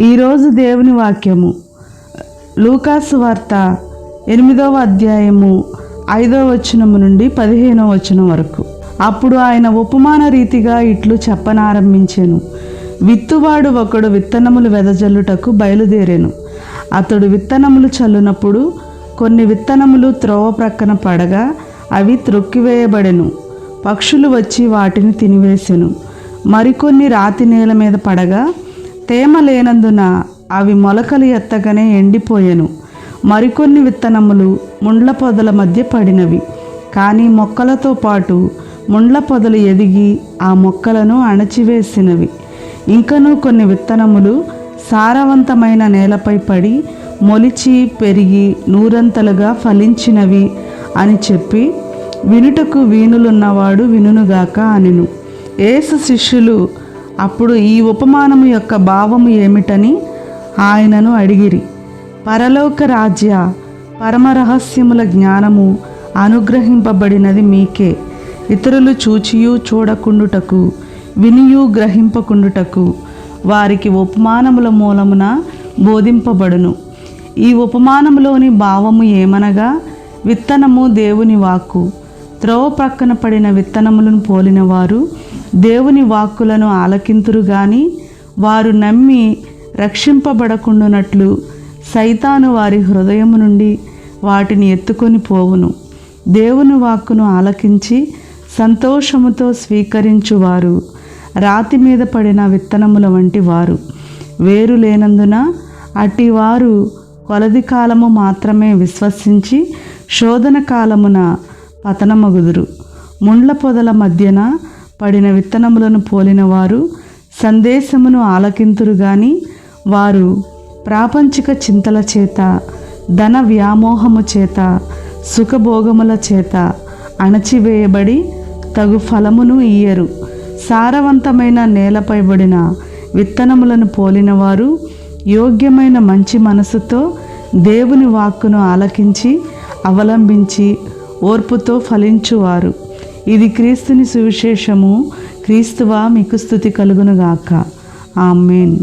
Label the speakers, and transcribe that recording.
Speaker 1: ఈరోజు దేవుని వాక్యము. లూకాసు వార్త ఎనిమిదవ అధ్యాయము ఐదవ వచనము నుండి పదిహేనవ వచనం వరకు. అప్పుడు ఆయన ఉపమాన రీతిగా ఇట్లు చెప్పనారంభించాను. విత్తువాడు ఒకడు విత్తనములు వెదజల్లుటకు బయలుదేరాను. అతడు విత్తనములు చల్లునప్పుడు కొన్ని విత్తనములు త్రోవ ప్రక్కన పడగా అవి త్రొక్కివేయబడెను. పక్షులు వచ్చి వాటిని తినివేసెను. మరికొన్ని రాతి నేల మీద పడగా తేమ లేనందున అవి మొలకలు ఎత్తగానే ఎండిపోయెను. మరికొన్ని విత్తనములు ముండ్ల పొదల మధ్య పడినవి. కానీ మొక్కలతో పాటు ముండ్ల పొదలు ఎదిగి ఆ మొక్కలను అణచివేసినవి. ఇంకనూ కొన్ని విత్తనములు సారవంతమైన నేలపై పడి మొలిచి పెరిగి నూరంతలుగా ఫలించినవి అని చెప్పి వినుటకు వీణులున్నవాడు వినుగాక అనెను. ఏసు శిష్యులు అప్పుడు ఈ ఉపమానము యొక్క భావము ఏమిటని ఆయనను అడిగిరి. పరలోక రాజ్య పరమరహస్యముల జ్ఞానము అనుగ్రహింపబడినది మీకే. ఇతరులు చూచియు చూడకుండుటకు వినియు గ్రహింపకుండుటకు వారికి ఉపమానముల మూలమున బోధింపబడును. ఈ ఉపమానములోని భావము ఏమనగా విత్తనము దేవుని వాక్కు. త్రోవ ప్రక్కన పడిన విత్తనములను పోలినవారు దేవుని వాక్కులను ఆలకింతురు గాని వారు నమ్మి రక్షింపబడకుండునట్లు సైతాను వారి హృదయము నుండి వాటిని ఎత్తుకొని పోవును. దేవుని వాక్కును ఆలకించి సంతోషముతో స్వీకరించువారు. రాతి మీద పడిన విత్తనముల వంటి వారు. వేరు లేనందున అటివారు కొలది కాలము మాత్రమే విశ్వసించి శోధన కాలమున పతనమగుదురు. ముండ్ల పొదల మధ్యన పడిన విత్తనములను పోలిన వారు సందేశమును ఆలకింతురు గాని వారు ప్రాపంచిక చింతల చేత ధన వ్యామోహము చేత సుఖభోగముల చేత అణచివేయబడి తగు ఫలమును ఇయ్యరు. సారవంతమైన నేలపై పడిన విత్తనములను పోలినవారు యోగ్యమైన మంచి మనసుతో దేవుని వాక్కును ఆలకించి అవలంబించి ఓర్పుతో ఫలించువారు. ఇది క్రీస్తుని సువిశేషము. క్రీస్తువా మీకు స్థుతి కలుగునుగాక. ఆమెన్.